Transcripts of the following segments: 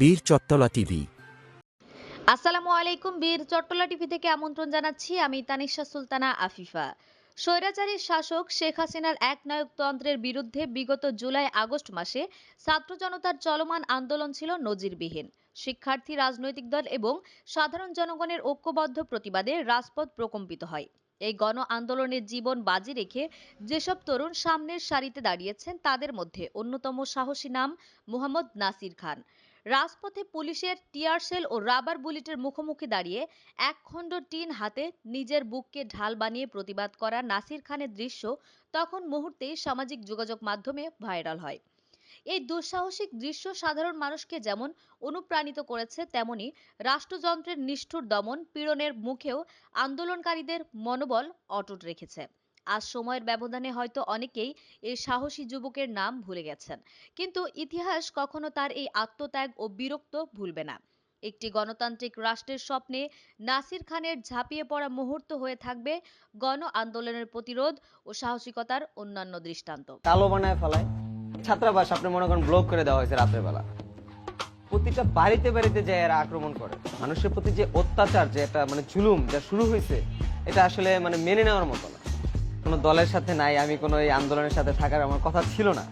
বীর চত্তলা টিভি। আসসালামু আলাইকুম বীর চট্টলা টিভি থেকে আমন্ত্রণ জানাচ্ছি। আমি তানিশা সুলতানা আফিফা। স্বৈরাচারী শাসক শেখ হাসিনার একনায়কতন্ত্রের বিরুদ্ধে বিগত জুলাই আগস্ট মাসে ছাত্র জনতার চলমান আন্দোলন ছিল নজিরবিহীন। শিক্ষার্থী, রাজনৈতিক দল এবং সাধারণ জনগণের ঐক্যবদ্ধ প্রতিবাদে রাজপথ প্রকম্পিত হয়। এই গণ আন্দোলনের জীবন বাজি রেখে যেসব তরুণ সামনের সারিতে দাঁড়িয়েছেন, তাদের মধ্যে অন্যতম সাহসী নাম মোহাম্মদ নাসির খান। রাজপথে পুলিশের টিয়ার সেল ও রাবার বুলেটের মুখোমুখি দাঁড়িয়ে এক খণ্ড টিন হাতে নিজের বুককে ঢাল বানিয়ে প্রতিবাদ করা নাসির খানের দৃশ্য তখন মুহূর্তেই সামাজিক যোগাযোগ মাধ্যমে ভাইরাল হয়। এই দুঃসাহসিক দৃশ্য সাধারণ মানুষকে যেমন অনুপ্রাণিত করেছে, তেমনি রাষ্ট্রযন্ত্রের নিষ্ঠুর দমন, পীড়নের মুখেও আন্দোলনকারীদের মনোবল অটুট রেখেছে। আজ সময়ের ব্যবধানে হয়তো অনেকেই এই সাহসী যুবকের নাম ভুলে গেছেন, কিন্তু ইতিহাস কখনো তার এই আত্মত্যাগ ও বিরক্ত ভুলবে না। একটি গণতান্ত্রিক রাষ্ট্রের স্বপ্নে নাসির খানের ঝাঁপিয়ে পড়া মুহূর্ত হয়ে থাকবে গণ আন্দোলনের প্রতিরোধ ও সাহসিকতার অন্যান্য দৃষ্টান্ত। কালো বানায় ফেলায়। ছাত্রাবাস আপনি মনে করেন ব্লক করে দেওয়া হয়েছে রাতের বেলা। প্রতিটা বাড়িতে বাড়িতে যে এরা আক্রমণ করে, মানুষের প্রতি যে অত্যাচার, যে একটা মানে জুলুম যা শুরু হয়েছে, এটা আসলে মানে মেনে নেওয়ার মতো না। কোনো দলের সাথে নাই, আমি কোনো এই আন্দোলনের সাথে থাকার আমার কথা ছিল না।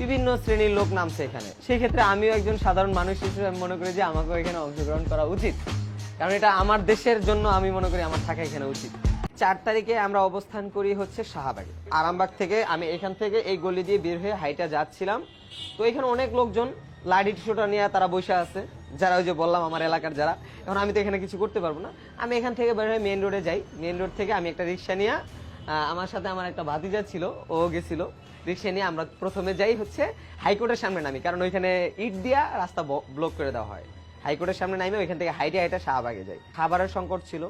বিভিন্ন শ্রেণির লোক নামছে এখানে। সেই ক্ষেত্রে আমিও একজন সাধারণ মানুষ হিসেবে আমি মনে করি যে আমাকেও এখানে অংশগ্রহণ করা উচিত। কারণ এটা আমার দেশের জন্য আমি মনে করি আমার থাকা এখানে উচিত। চার তারিখে আমরা অবস্থান করি হচ্ছে শাহবাগে। আরামবাগ থেকে আমি এখান থেকে এই গলি দিয়ে বের হয়ে হাইটা যাচ্ছিলাম। তো এখানে অনেক লোকজন লাডি টিস্যুটা নিয়ে তারা বসে আছে। যারা ওই যে বললাম আমার এলাকার যারা, এখন আমি তো এখানে কিছু করতে পারব না। আমি এখান থেকে বের হয়ে মেন রোডে যাই। মেন রোড থেকে আমি একটা রিক্সা নিয়ে আমার সাথে আমার একটা ভাতিজা ছিল, ও গেছিল। রিক্সা নিয়ে আমরা প্রথমে যাই হচ্ছে হাইকোর্টের সামনে নামি, কারণ ওইখানে ইট দিয়া রাস্তা ব্লক করে দেওয়া হয়। হাইকোর্টের সামনে নামে ওইখান থেকে হাইটে হাইটে শাহবাগে যাই। খাবারের সংকট ছিল।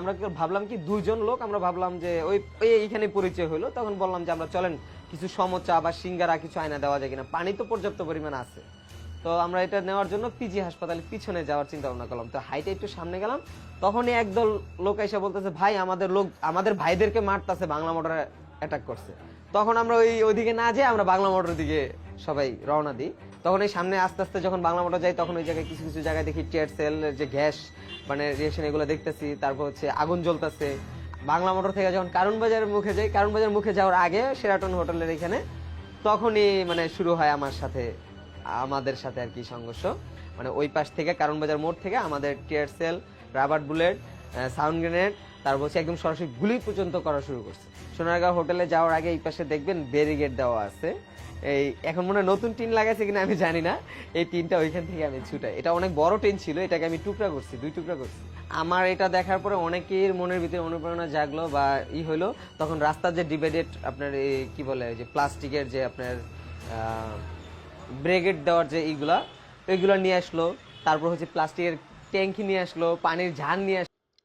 আমরা ভাবলাম কি দুইজন লোক? আমরা ভাবলাম যে ওই এইখানে পরিচয় হলো তখন বললাম যে আমরা চলেন, কিছু সমচা বা সিঙ্গারা, কিছু আয়না দেওয়া যায় কিনা। পানি তো পর্যাপ্ত পরিমাণ আছে। তো আমরা এটা নেওয়ার জন্য পিজি হাসপাতালে পিছনে যাওয়ার চিন্তা ভাবনা করলাম। তো হাইটে একটু সামনে গেলাম। তখনই একদল লোক এসে বলতেছে, ভাই, আমাদের লোক আমাদের ভাইদেরকে মারতাছে, বাংলা মোটর অ্যাটাক করছে। তখন আমরা ওই ওইদিকে না যেয়ে আমরা বাংলা মোটর দিকে সবাই রওনা দিই। তখন এই সামনে আস্তে আস্তে যখন বাংলা মোটর যাই, তখন ওই জায়গায় কিছু কিছু জায়গায় দেখি টিয়ার সেল যে গ্যাস মানে রিয়েকশন এগুলো দেখতেছি। তারপর হচ্ছে আগুন জ্বলতেছে। বাংলা মোটর থেকে যখন কারণ বাজারের মুখে যাই কারণ বাজার মুখে যাওয়ার আগে সেরাটন হোটেলের এখানে তখনই মানে শুরু হয় আমার সাথে, আমাদের সাথে আর কি সংঘর্ষ। মানে ওই পাশ থেকে কারণ বাজার মোড় থেকে আমাদের tear shell rubber bullet sound grenade তারপর হচ্ছে একদম সরাসরি গুলি পর্যন্ত করা শুরু করছে। সোনারগাঁও হোটেলে যাওয়ার আগে এই পাশে দেখবেন ব্যারিগেড দেওয়া আছে। এই, এখন মনে হয় নতুন টিন লাগাইছে কিনা আমি জানি না। এই টিনটা ওইখান থেকে আমি ছুটাই। এটা অনেক বড় টিন ছিল, এটাকে আমি টুকরা করছি, দুই টুকরা করছি। আমার এটা দেখার পরে অনেকের মনের ভিতরে অনুপ্রেরণা জাগলো বা ই হলো। তখন রাস্তার যে ডিভাইডেড আপনার এই কি বলে যে প্লাস্টিকের যে আপনার ব্রেগেড দেওয়ার যে এইগুলা, ওইগুলো নিয়ে আসলো। তারপর হচ্ছে প্লাস্টিকের ট্যাঙ্কি নিয়ে আসলো, পানির ঝান নিয়ে আসলো